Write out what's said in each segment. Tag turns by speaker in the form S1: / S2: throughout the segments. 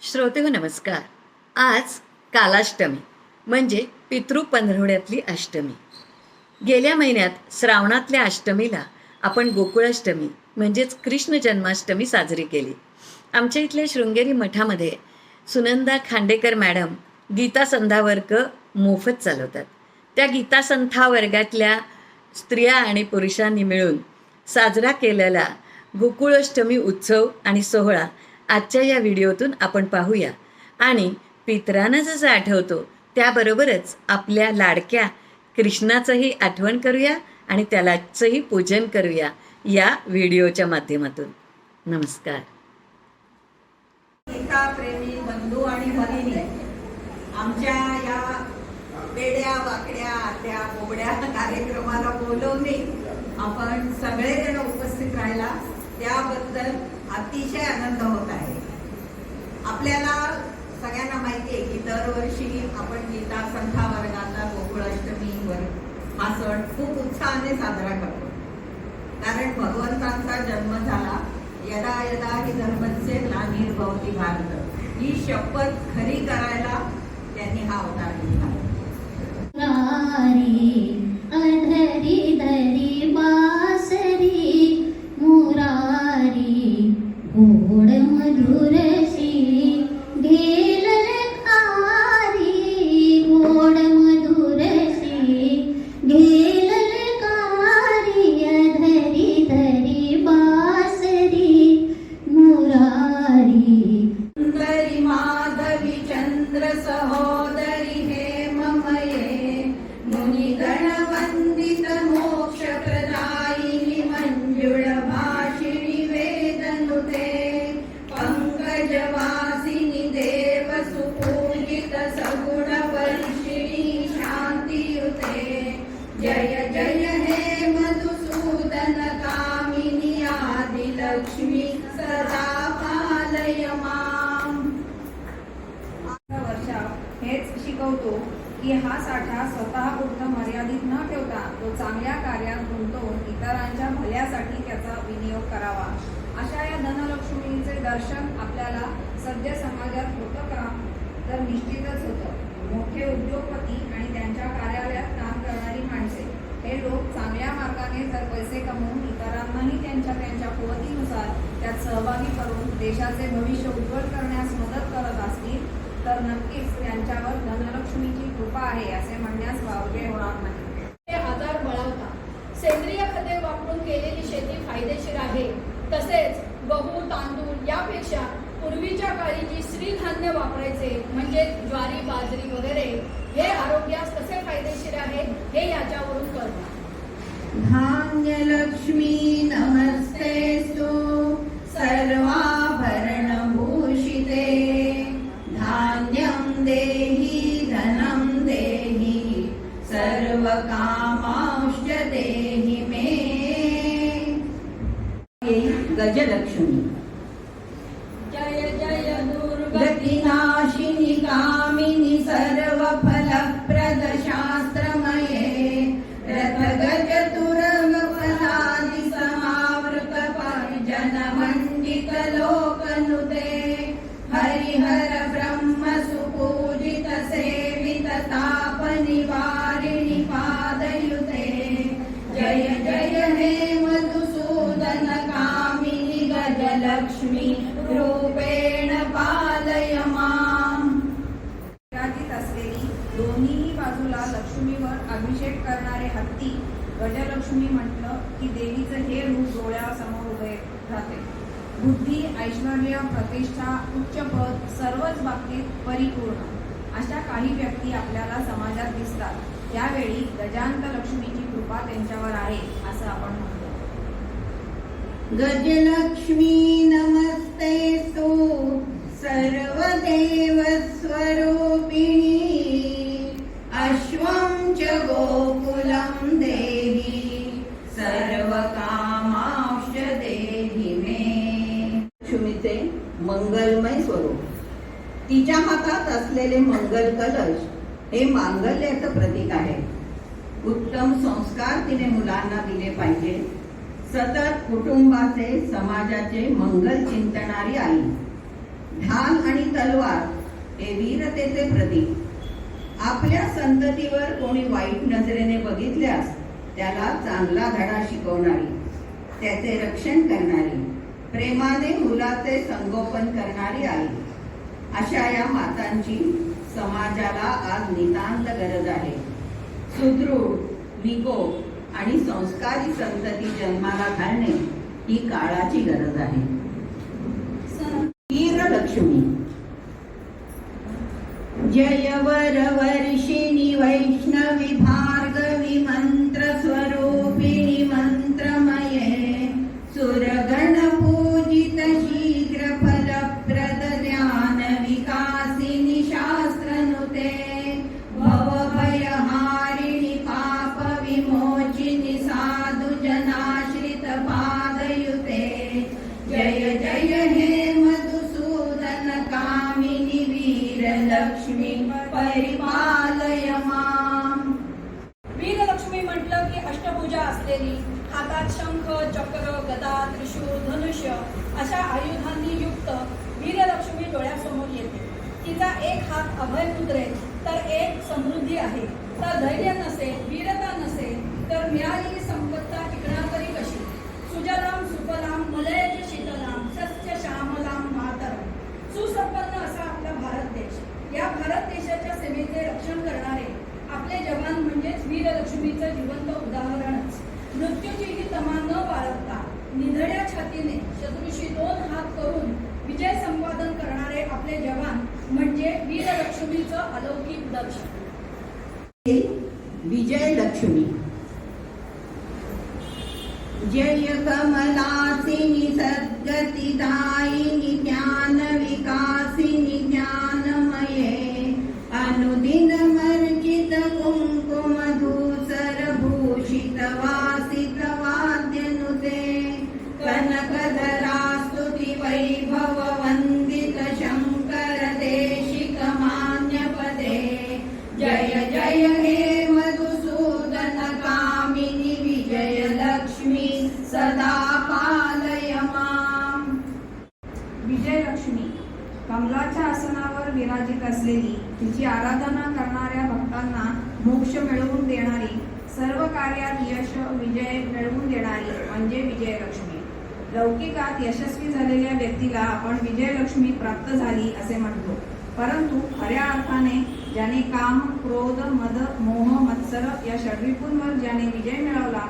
S1: श्रोते हो नमस्कार. आज कालाष्टमी म्हणजे पितृ पंधरवड्यातली अष्टमी. गेल्या महिन्यात श्रावणातल्या अष्टमीला आपण गोकुळाष्टमी म्हणजेच कृष्ण जन्माष्टमी साजरी केली. आमच्या इथल्या शृंगेरी मठामध्ये सुनंदा खांडेकर मॅडम गीता संधा वर्ग मोफत चालवतात. त्या गीता संथा वर्गातल्या स्त्रिया आणि पुरुषांनी मिळून साजरा केलेला गोकुळाष्टमी उत्सव आणि सोहळा आजच्या या व्हिडिओतून आपण पाहूया. आणि पित्रानं जसं आठवतो त्याबरोबरच आपल्या लाडक्या कृष्णाचंही आठवण करूया आणि त्यालाचंही पूजन करूया या व्हिडिओच्या माध्यमातून. नमस्कार.
S2: प्रेमी बंधू आणि भगिनी आमच्या या वेड्या वाकड्या आत्या बोबड्या कार्यक्रमाला बोलवणे आपण सगळेजण उपस्थित राहिला. त्याबद्दल अतिशय आनंद होत आहे. आपल्याला सगळ्यांना माहिती आहे की दरवर्षी आपण गीता संथा वर्गाचा गोकुळाष्टमीवर हा सण खूप उत्साहाने साजरा करतो. कारण भगवंतांचा जन्म झाला यदा यदा ही धर्मस्य ग्लानिर्भवती भारत. ही शपथ खरी करायला त्यांनी हा अवतार घेतला.
S3: गुंतवून भल्यासाठी त्याचा विनियोग करावा. अशा या धनलक्ष्मीचे दर्शन आपल्याला सध्या समाजात होतं का? तर निश्चितच होतं. मोठे उद्योगपती आणि त्यांच्या कार्यालयात काम करणारी माणसे हे लोक चांगल्या मार्गाने जर पैसे कमवून इतरांनाही त्यांच्या त्यांच्या कुवतीनुसार त्यात सहभागी करून देशाचे भविष्य उज्ज्वल करण्यास मदत करत
S2: असतात between our लक्ष्मी रूपेण पालय माम.
S3: विराजित असलेली दोन्हीही बाजूला लक्ष्मीवर अभिषेक करणारे हत्ती गजलक्ष्मी म्हटलं की देवीचं हे रूप डोळ्यासमोर उभे राहते. बुद्धी ऐश्वर प्रतिष्ठा उच्च पद सर्वच बाबतीत परिपूर्ण. अशा काही व्यक्ती आपल्याला समाजात दिसतात. त्यावेळी गजांत लक्ष्मीची कृपा त्यांच्यावर आहे असं आपण म्हणतो.
S2: गजलक्ष्मी नमस्ते तु सर्वदेव स्वरूपिणी अश्वं च गोकुलं देहि सर्वकामांश्च देहि मे। लक्ष्मीचे मंगलमय स्वरूप. तिच्या हातात असलेले मंगल कलश हे मांगल्याचं प्रतीक आहे. उत्तम संस्कार तिने मुलांना दिले पाहिजे. सतत कुटुंबाचे समाजाचे मंगल चिंतणारी आई. ढाल आणि तलवार हे वीरतेचे प्रतीक. आपल्या संततीवर कोणी वाईट नजरेने बघितल्यास त्याला चांगला धडा शिकवणारी त्याचे रक्षण करणारी प्रेमाने मुलाचे संगोपन करणारी आई. अशा या मातांची समाजाला आज नितांत गरज आहे. सुदृढ विकोप आणि संस्कारी संतती जन्माला घालणे ही काळाची गरज आहे. लक्ष्मी. जय वर वर्षिणी वैष्णवी भार्गवी मंत्र
S4: स्वरूप म्हणजे वीरलक्ष्मीचं अलौकिक दर्शन.
S2: विजयलक्ष्मी. जय कमलासिनी सद्गतिदायिनी ज्ञान विकासिनी ज्ञानमये अनुदिन मर्जित
S3: कुङ्कुमधूसरभूषितवा सिंहासनावर विराजित असलेली तिची आराधना करणाऱ्या भक्तांना मोक्ष मिळवून देणारी सर्व कार्यात यश विजय मिळवून देणारी म्हणजे विजयलक्ष्मी. लौकिकात यशस्वी झालेल्या व्यक्तीला आपण विजयलक्ष्मी प्राप्त झाली असे म्हणतो. परंतु खऱ्या अर्थाने ज्याने काम क्रोध मद मोह मत्सर या षडरिपूंवर ज्याने विजय मिळवला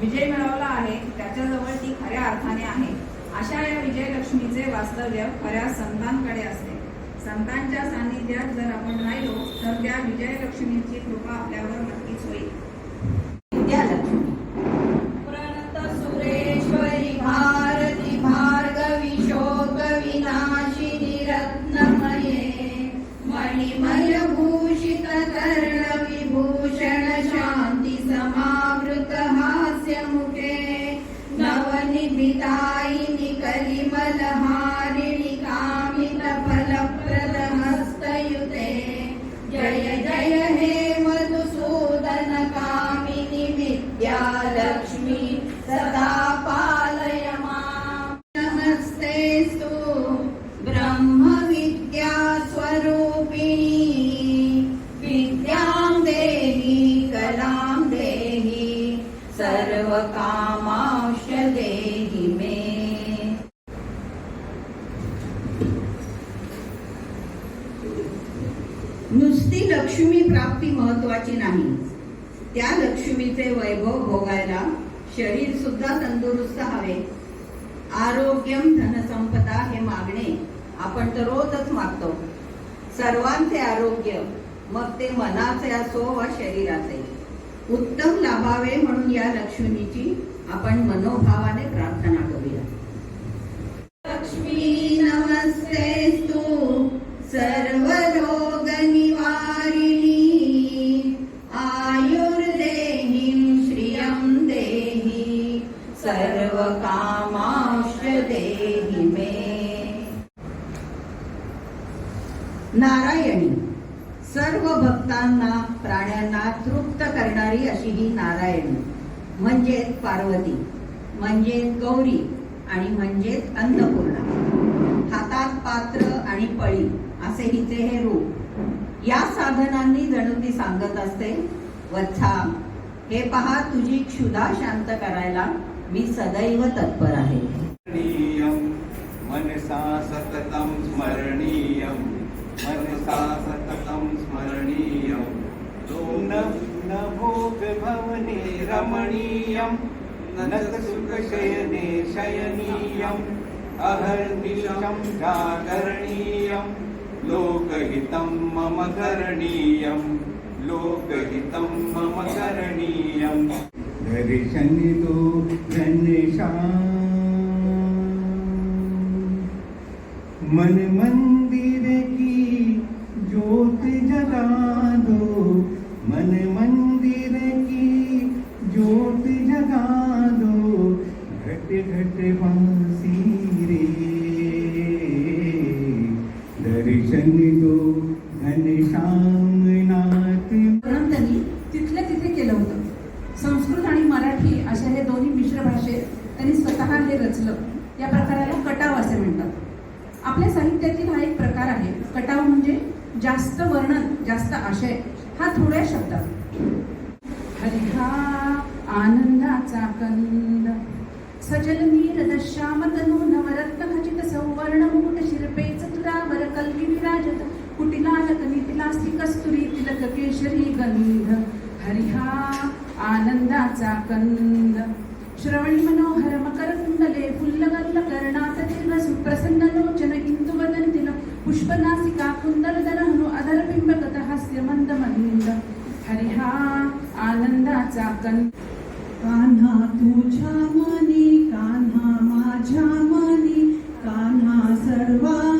S3: विजय मिळवला आहे त्याच्याजवळ ती खऱ्या अर्थाने आहे. अशा या विजयलक्ष्मीचे वास्तव्य खऱ्या संतांकडे असते. संतांच्या सान्निध्यात जर आपण राहिलो तर त्या विजयलक्ष्मीची कृपा आपल्यावर नक्कीच होईल.
S2: विद्यालक्ष्मी
S4: प्रणत
S2: सुरेश्वरी भारती भार्गवी शोक विनाशिनी रत्नमये मणिमय भूषित कर्ण विभूषण शांती समावृत हास्य मुखे. नवनिधितायिनी महत्वाची नाही. त्या लक्ष्मीचे वैभव भोगायला शरीर सुद्धा तंदुरुस्त हवे. आरोग्यम धनसंपदा हे मागणे आपण तर रोजच मागतो. सर्वांचे आरोग्य मग ते मनाचे असो वा शरीराचे. उत्तम लाभावे म्हणून या लक्ष्मीची आपण मनोभावाने प्रार्थना करूया. लक्ष्मी नारायणी म्हणजेच पार्वती म्हणजेच गौरी आणि म्हणजेच अन्नपूर्णा. हातात पात्र आणि पळी असे हिचे हे रूप. या साधनांनी जणू ती सांगत असते वत्सा हे पहा तुझी क्षुधा शांत करायला मी सदैव तत्पर आहे.
S5: मनसा सततम स्मरणीयं मनसा रमणीयं न शयनीयम्। अहर्निशं जागरणीयं लोकहितं मम करणीयं लोकहितं मम करणीयम्। दर्शन दो घनश्याम मन
S6: अशा हे दोन्ही मिश्र भाषेत त्यांनी स्वतः हे रचलं. या प्रकाराला कटाव असे म्हणतात. आपल्या साहित्यातील हा एक प्रकार आहे. कटाव म्हणजे जास्त वर्णन जास्त आशय हा थोड्या शब्दात. हरिहा आनंदाचा कंद. सजल नीर श्यामतनु नवरत्न खचित सौवर्ण मुकुट शिरपेच तुरावर कल्की विराजत. कुटिलालक नितिलास्ती कस्तुरी तिलक केशरी गंध. हरिहा आनंदाचा कंद. श्रवणी मनोहर मकर कुंडले फुल्लगल्ल कर्णात दीर्घ सुप्रसन्न लोचन इंदुवदन तिल पुष्पनासिका कुंदल दरहनु अधर बिंबगत हास्य मंद मंद हरिहा आनंदाचा कंद.
S2: कान्हा तुझ्या मनी कान्हा माझ्या मनी कान्हा सर्वा